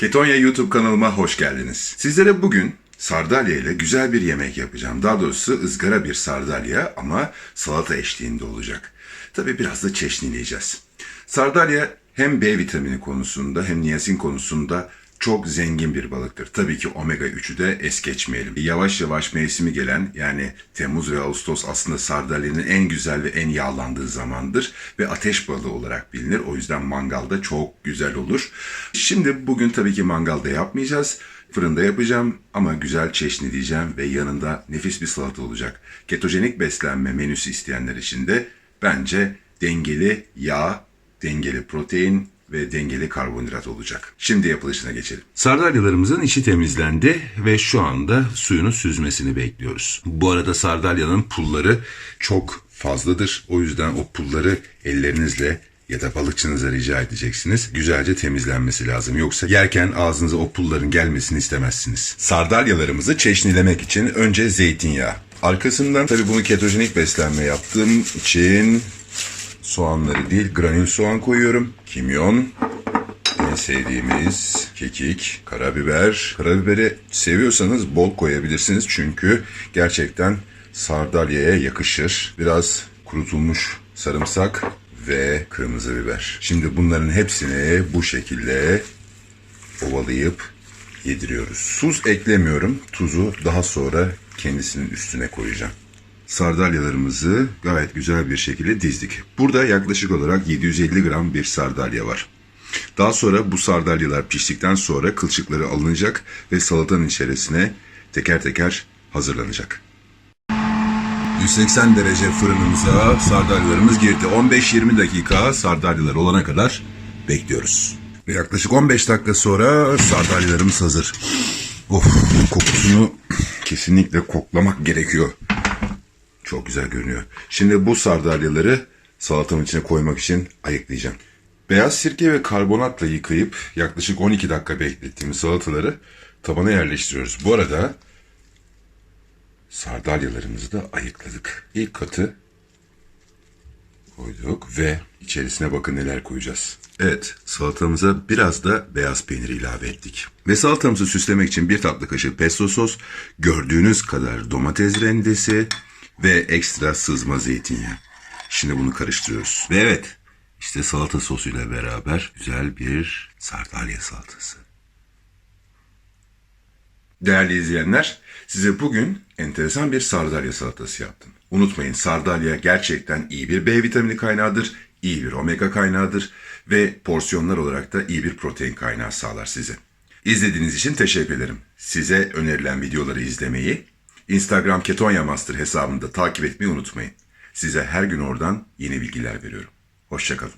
Ketonya YouTube kanalıma hoş geldiniz. Sizlere bugün sardalya ile güzel bir yemek yapacağım. Daha doğrusu ızgara bir sardalya ama salata eşliğinde olacak. Tabii biraz da çeşnileyeceğiz. Sardalya hem B vitamini konusunda hem niyasin konusunda çok zengin bir balıktır. Tabii ki omega 3'ü de es geçmeyelim. Yavaş yavaş mevsimi gelen yani Temmuz ve Ağustos aslında sardalyanın en güzel ve en yağlandığı zamandır ve ateş balığı olarak bilinir. O yüzden mangalda çok güzel olur. Şimdi bugün tabii ki mangalda yapmayacağız. Fırında yapacağım ama güzel çeşnileyeceğim ve yanında nefis bir salata olacak. Ketojenik beslenme menüsü isteyenler için de bence dengeli yağ, dengeli protein ve dengeli karbonhidrat olacak. Şimdi yapılışına geçelim. Sardalyalarımızın içi temizlendi ve şu anda suyunu süzmesini bekliyoruz. Bu arada sardalyanın pulları çok fazladır. O yüzden o pulları ellerinizle ya da balıkçınıza rica edeceksiniz. Güzelce temizlenmesi lazım. Yoksa yerken ağzınıza o pulların gelmesini istemezsiniz. Sardalyalarımızı çeşnilemek için önce zeytinyağı. Arkasından tabii bunu ketojenik beslenme yaptığım için soğanları değil granül soğan koyuyorum. Kimyon, en sevdiğimiz kekik, karabiber. Karabiberi seviyorsanız bol koyabilirsiniz çünkü gerçekten sardalyaya yakışır. Biraz kurutulmuş sarımsak ve kırmızı biber. Şimdi bunların hepsini bu şekilde ovalayıp yediriyoruz. Tuz eklemiyorum. Tuzu daha sonra kendisinin üstüne koyacağım. Sardalyalarımızı gayet güzel bir şekilde dizdik. Burada yaklaşık olarak 750 gram bir sardalya var. Daha sonra bu sardalyalar piştikten sonra kılçıkları alınacak ve salatanın içerisine teker teker hazırlanacak. 180 derece fırınımıza sardalyalarımız girdi. 15-20 dakika sardalyalar olana kadar bekliyoruz. Ve yaklaşık 15 dakika sonra sardalyalarımız hazır. Of kokusunu kesinlikle koklamak gerekiyor. Çok güzel görünüyor. Şimdi bu sardalyaları salatamın içine koymak için ayıklayacağım. Beyaz sirke ve karbonatla yıkayıp yaklaşık 12 dakika beklettiğimiz salataları tabana yerleştiriyoruz. Bu arada sardalyalarımızı da ayıkladık. İlk katı koyduk ve içerisine bakın neler koyacağız. Evet, salatamıza biraz da beyaz peynir ilave ettik. Ve salatamızı süslemek için bir tatlı kaşığı pesto sos, gördüğünüz kadar domates rendesi ve ekstra sızma zeytinyağı. Şimdi bunu karıştırıyoruz. Ve evet, işte salata sosuyla beraber güzel bir sardalya salatası. Değerli izleyenler, size bugün enteresan bir sardalya salatası yaptım. Unutmayın sardalya gerçekten iyi bir B vitamini kaynağıdır, iyi bir omega kaynağıdır ve porsiyonlar olarak da iyi bir protein kaynağı sağlar size. İzlediğiniz için teşekkür ederim. Size önerilen videoları izlemeyi, Instagram Ketonya Master hesabımda takip etmeyi unutmayın. Size her gün oradan yeni bilgiler veriyorum. Hoşçakalın.